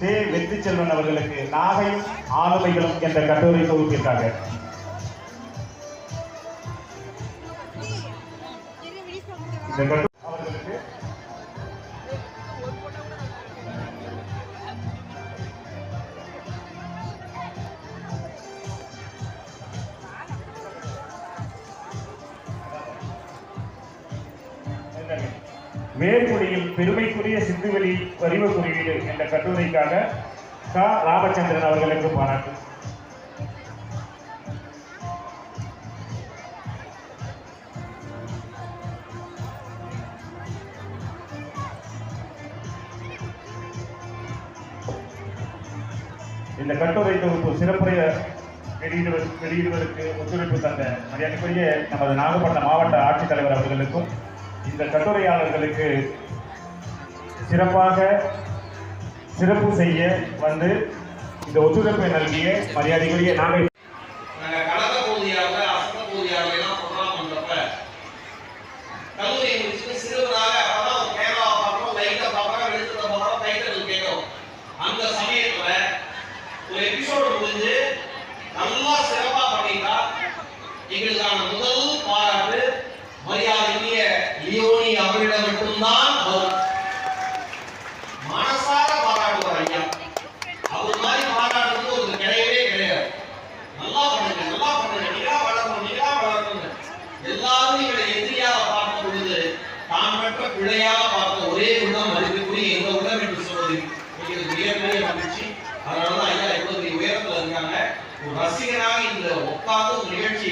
தே வெற்றி செல்வன் அவர்களுக்கு நாகையும் ஆளுமைகளும் என்ற கட்டுரை தொகுப்பிற்காக. இந்த கட்டுரை வேர்குடியில் பெருமைக்குரிய சிந்துவெளி வரிவ குறியீடு என்ற கட்டுரைக்காக க. ராமச்சந்திரன் அவர்களுக்கு பாராட்டு. இந்த கட்டுரை தொகுப்பு சிறப்புடைய வெளியிடுவது வெளியிடுவதற்கு ஒத்துழைப்பு தந்த மரியாதைக்குரிய நமது நாகப்பட்டினம் மாவட்ட ஆட்சித்தலைவர் அவர்களுக்கும் இந்த கட்டுரையாளர்களுக்கு சிறப்பாக சிறப்பு செய்ய வந்து இந்த ஒத்துழைப்பை நல்கிய மரியாதைக்குரிய நாகை நாங்க கலக்க சிறுவர் அதனாலதான் ஐயா இவ்வளவு உயரத்துல இருக்காங்க ஒரு ரசிகனாக இந்த உட்கார்ந்து ஒரு நிகழ்ச்சி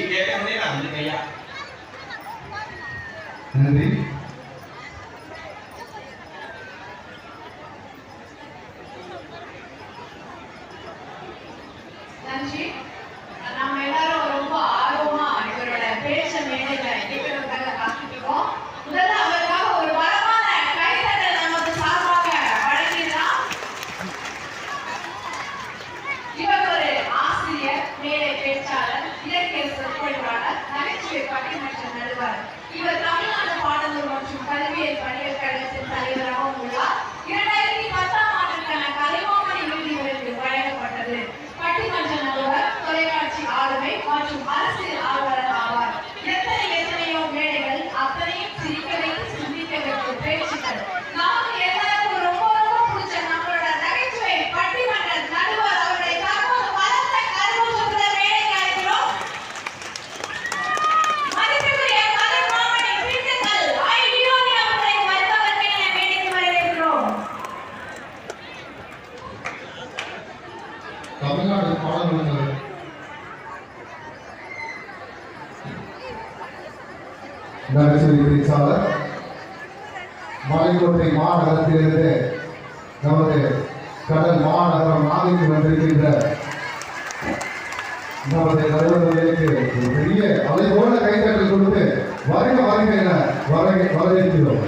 ಮಾಡಿ ನಡೆಯುವ ಇವತ್ತು தமிழ்நாடு பாடல்கள். நகைச்சுவை பேச்சாளர் மலைக்கோட்டை மாநகரத்திலிருந்து நமது கடல் மாநகரம் நாகைக்கு வந்திருக்கின்ற நமது தலைவர்களுக்கு பெரிய அதை போல கைத்தட்டல் கொடுத்து வருக வருக என வரவேற்கிறோம்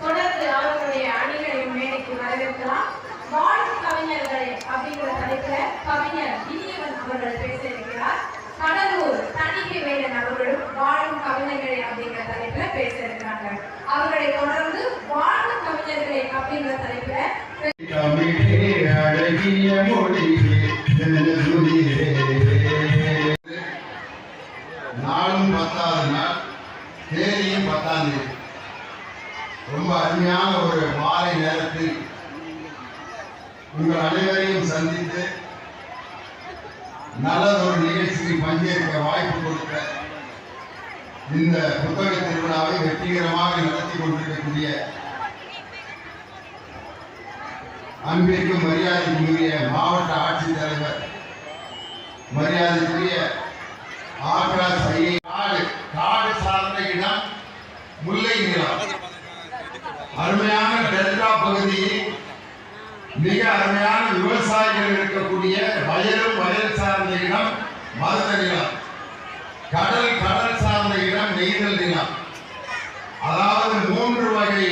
தொடர்ந்து அவர்களுடைய அணிகளையும் மேடைக்கு வரவேற்கலாம் வாழும் கவிஞர்களே அப்படிங்கிற தலைப்புல கவிஞர் இனியவன் அவர்கள் பேச இருக்கிறார். கடலூர் தணிக்கை வேலன் அவர்களும் வாழும் கவிஞர்களை அப்படிங்கிற தலைப்புல பேச இருக்கிறாங்க அவர்களை தொடர்ந்து வாழும் கவிஞர்களை அப்படிங்கிற தலைப்புல நாளும் பத்தாவது நாள் தேதியும் பத்தாம் தேதி. ரொம்ப அருமையான ஒரு மாலை நேரத்தில் உங்கள் அனைவரையும் சந்தித்து நல்லதொரு நிகழ்ச்சியில் பங்கேற்க வாய்ப்பு கொடுக்க இந்த புத்தக திருவிழாவை வெற்றிகரமாக நடத்தி கொண்டிருக்கக்கூடிய அன்பிற்கும் மரியாதைக்குரிய மாவட்ட ஆட்சித்தலைவர் மரியாதைக்குரிய ஆக்ராஸ் ஐயை காடு காடு சார்ந்த இடம் முல்லை நிலம். அருமையான டெல்டா பகுதியில் மிக அருமையான விவசாயிகள் இருக்கக்கூடிய வயலும் வயல் சார் மருத நிலம் கடல் கடல் சார்ந்த இடம் நெய்தல் நிலம் அதாவது மூன்று வகை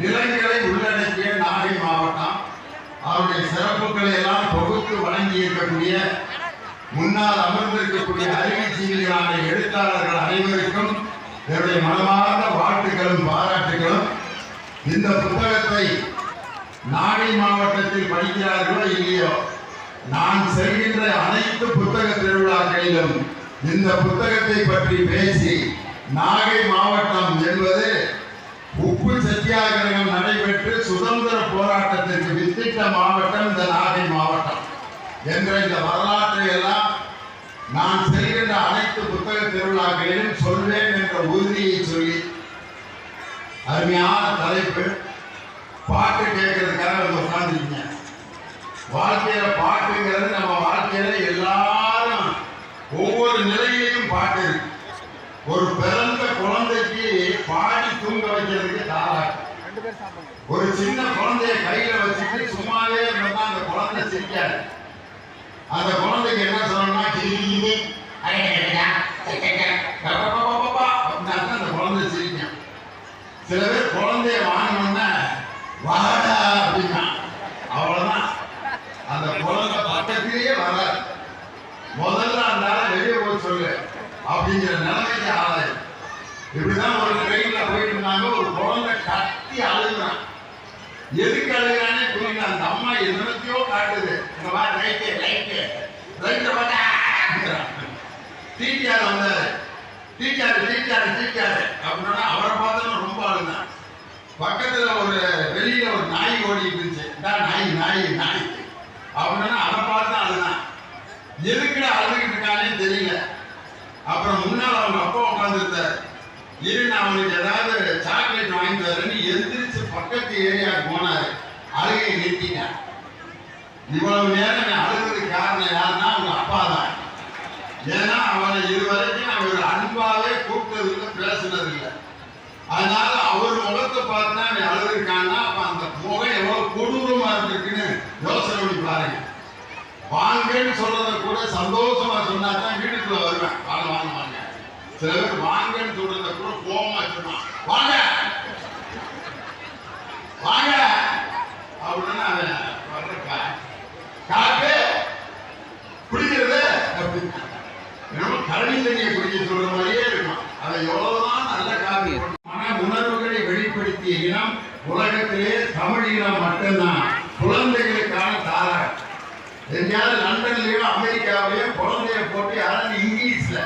நிலங்களை உள்ளடக்கிய நாகை மாவட்டம். அவருடைய சிறப்புகளை எல்லாம் தொகுத்து வழங்கி இருக்கக்கூடிய முன்னால் அமர்ந்திருக்கக்கூடிய அறிவுஜீவிகளான எழுத்தாளர்கள் அனைவருக்கும் என்னுடைய மனமார்ந்த வாழ்த்துக்களும் பாராட்டுகளும். இந்த புத்தகத்தை நாகை மாவட்டத்தில் படிக்கிறார்களோ இல்லையோ நான் செல்கின்ற அனைத்து புத்தக திருவிழாக்களிலும் இந்த புத்தகத்தை பற்றி பேசி நாகை மாவட்டம் என்பது உப்பு சத்தியாகிரகம் நடைபெற்று சுதந்திர போராட்டத்திற்கு வித்திட்ட மாவட்டம் இந்த நாகை மாவட்டம் என்ற இந்த வரலாற்றை எல்லாம் நான் செல்கின்ற அனைத்து புத்தக திருவிழாக்களிலும் சொல்வேன் என்ற உறுதியை சொல்லி அருமையான தலைப்பு. பாட்டு கேட்கறதுக்காக வந்து உட்காந்துருக்கீங்க வாழ்க்கையில பாட்டுங்கிறது நம்ம வாழ்க்கையில எல்லா ஒவ்வொரு நிலையிலையும் பாட்டு இருக்கு ஒரு பிறந்த குழந்தைக்கு பாடி தூங்க வைக்கிறதுக்கு தாளாட்டு ஒரு சின்ன குழந்தைய கையில வச்சுட்டு சும்மாவே இருந்தா அந்த குழந்தை சிரிக்காது அந்த குழந்தைக்கு என்ன சொல்லணும்னா கிரிக்கிது அந்த குழந்தை சிரிக்கும் சில பேர் குழந்தைய இப்படிதான் ஒரு ட்ரெயின்ல போயிட்டு இருந்தாங்க ஒரு குழந்தை கத்தி அழுகுறான். எதுக்கு அழுகிறானே புரியல. அந்த அம்மா என்னத்தையோ காட்டுது. இந்த மாதிரி ரைட்டு ரைட்டு ரைட்டை பார்த்தா டீச்சர் வந்தாரு. டீச்சர் டீச்சர் டீச்சர் அப்படின்னா அவரை பார்த்தா ரொம்ப அழுதான் பக்கத்துல ஒரு வெளியில ஒரு நாய் ஓடிட்டு இருந்துச்சு. "இந்தா நாய் நாய் நாய். அப்படின்னா அவரை பார்த்தா அழுதான் எதுக்குடா அழுதுகிட்டு இருக்கானே தெரியல. அப்புறம் முன்னால் அவங்க அப்பா உட்காந்துருந்தார் இரு நான் அவனுக்கு ஏதாவது சாக்லேட் வாங்கி தரேன்னு எந்திரிச்சு பக்கத்து ஏரியாவுக்கு போனாரு. அழுகை நிறுத்திங்க இவ்வளவு நேரம் நான் அழுகிறதுக்கு காரணம் யாருன்னா அவங்க அப்பா தான். ஏன்னா அவனை இதுவரைக்கும் அவர் அன்பாவே கூப்பிட்டது இல்லை பேசுனது இல்லை அதனால அவர் முகத்தை பார்த்தா நீ அழுதுருக்கான்னா அப்ப அந்த முகம் எவ்வளவு கொடூரமா இருந்திருக்குன்னு யோசனை பண்ணி பாருங்க. வாங்கன்னு சொல்றத கூட சந்தோஷமா சொன்னா தான் வீட்டுக்குள்ள வருவேன். வாங்க வாங்க வாங்க. சில பேர் வாங்கன்னு சொல்றத கூட கோவமா சொன்னான் வாங்க. வாங்க. அப்படின்னா அவன் வர்றப்ப காப்பே குடிக்கிறது அப்படின்னு என்னமோ கரடி தண்ணியை குடிக்க சொல்ற மாதிரியே இருக்கும். அதை எவ்வளவுதான் நல்ல காப்பி மன உணர்வுகளை வெளிப்படுத்திய இனம் உலகத்திலே தமிழ் இனம் மட்டும்தான். குழந்தைகளுக்கான தாராளம் எங்கேயாவது லண்டன்லயோ அமெரிக்காவிலயோ குழந்தைய போட்டு யாராவது இங்கிலீஷ்ல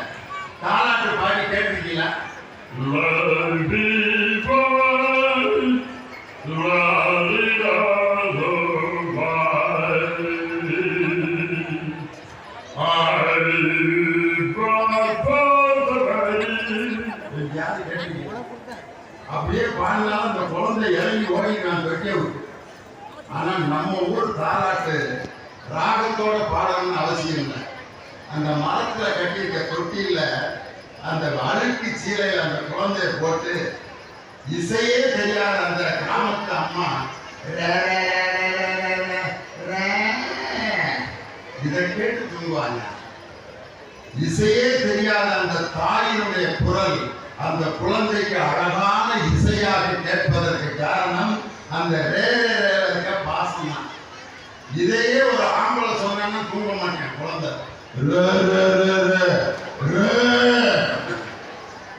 தாலாட்டு பாடி கேட்டிருக்கீங்களா? அப்படியே பாடினாலும் அந்த குழந்தை இறங்கி ஓடி நான் வெட்டிய ஆனால் ஆனா நம்ம ஊர் தாராட்டு ராகத்தோட பாடணும்னு அவசியம் இல்லை. அந்த மரத்துல கட்டியிருக்க தொட்டியில அந்த அழுக்கு சீலையில அந்த குழந்தைய போட்டு இசையே தெரியாத அந்த கிராமத்து அம்மா ரே, ரே, இதை கேட்டு தூங்குவாங்க இசையே தெரியாத அந்த தாயினுடைய குரல் அந்த குழந்தைக்கு அழகான இசையாக கேட்பதற்கு காரணம் அந்த ரேரே ரே இருக்க பாசம் தான். இதையே ஒரு ஆம்பளை சொன்னா தூங்க மாட்டேன் குழந்தை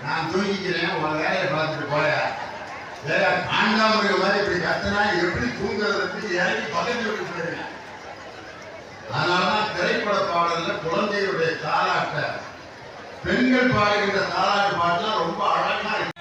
நான் தூங்கிக்கிறேன் உன் வேலையை பார்த்துட்டு போய வேற காண்டாமிருக மாதிரி இப்படி கத்துனா எப்படி தூங்குறதுக்கு இறங்கி பக்கத்து வீட்டுக்கு போயிருக்கேன் அதனாலதான் திரைப்பட பாடல்ல குழந்தையுடைய தாலாட்ட பெண்கள் பாடுகின்ற தாலாட்டு பாட்டுலாம் ரொம்ப அழகா இருக்கு.